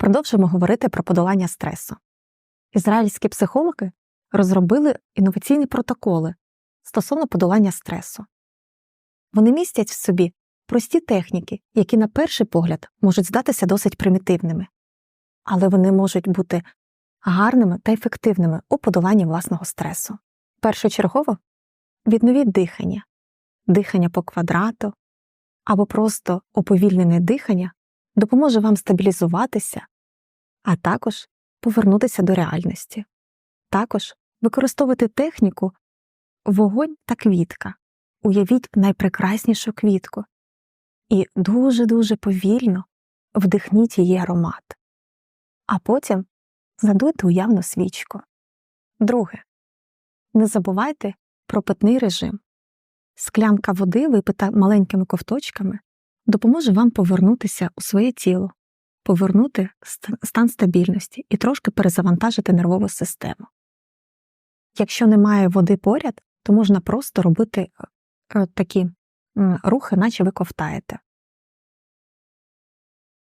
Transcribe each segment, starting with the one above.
Продовжуємо говорити про подолання стресу. Ізраїльські психологи розробили інноваційні протоколи стосовно подолання стресу. Вони містять в собі прості техніки, які на перший погляд можуть здатися досить примітивними, але вони можуть бути гарними та ефективними у подоланні власного стресу. Першочергово відновіть дихання, дихання по квадрату або просто уповільнене дихання допоможе вам стабілізуватися, а також повернутися до реальності. Також використовувати техніку вогонь та квітка. Уявіть найпрекраснішу квітку і дуже-дуже повільно вдихніть її аромат, а потім задуйте уявну свічку. Друге. Не забувайте про питний режим. Склянка води, випита маленькими ковточками, допоможе вам повернутися у своє тіло, повернути стан стабільності і трошки перезавантажити нервову систему. Якщо немає води поряд, то можна просто робити е, такі рухи, наче ви ковтаєте.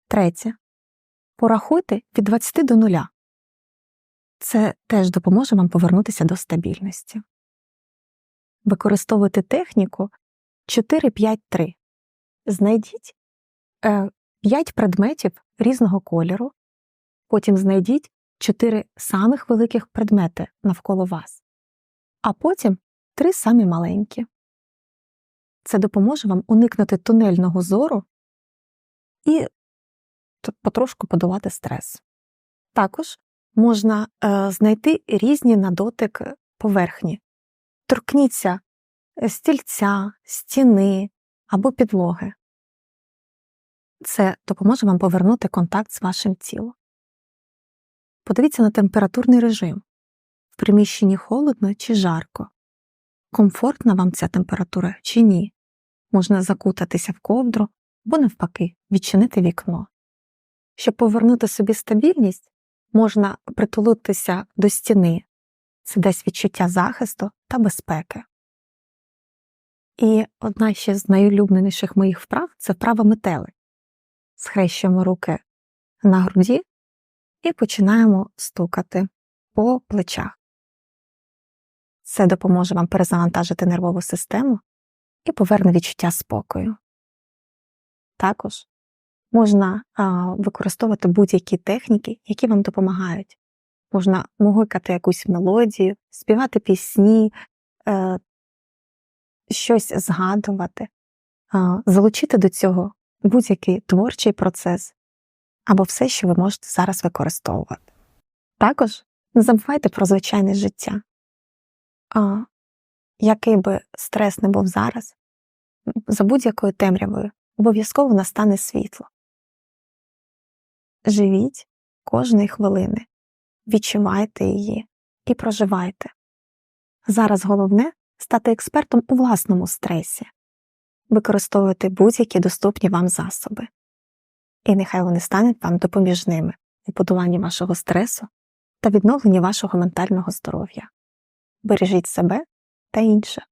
Третє. Порахуйте від 20 до 0. Це теж допоможе вам повернутися до стабільності. Використовуйте техніку 4-5-3. Знайдіть 5 е, предметів різного кольору, потім знайдіть 4 самих великих предмети навколо вас, а потім 3 самі маленькі. Це допоможе вам уникнути тунельного зору і потрошку подолати стрес. Також можна е, знайти різні на дотик поверхні. Торкніться е, стільця, стіни або підлоги. Це допоможе вам повернути контакт з вашим тілом. Подивіться на температурний режим в приміщенні холодно чи жарко. Комфортна вам ця температура чи ні? Можна закутатися в ковдру або, навпаки, відчинити вікно. Щоб повернути собі стабільність, можна притулитися до стіни, це дасть відчуття захисту та безпеки. І одна ще з найулюбленіших моїх вправ це вправа метели. Схрещуємо руки на груді і починаємо стукати по плечах. Це допоможе вам перезавантажити нервову систему і поверне відчуття спокою. Також можна а, використовувати будь-які техніки, які вам допомагають. Можна могикати якусь мелодію, співати пісні, е, щось згадувати, а, залучити до цього будь-який творчий процес або все, що ви можете зараз використовувати. Також не забувайте про звичайне життя. А, Який би стрес не був зараз, за будь-якою темрявою обов'язково настане світло. Живіть кожної хвилини, відчувайте її і проживайте. Зараз головне стати експертом у власному стресі, використовувати будь-які доступні вам засоби, і нехай вони стануть вам допоміжними у подоланні вашого стресу та відновленні вашого ментального здоров'я. Бережіть себе та інших.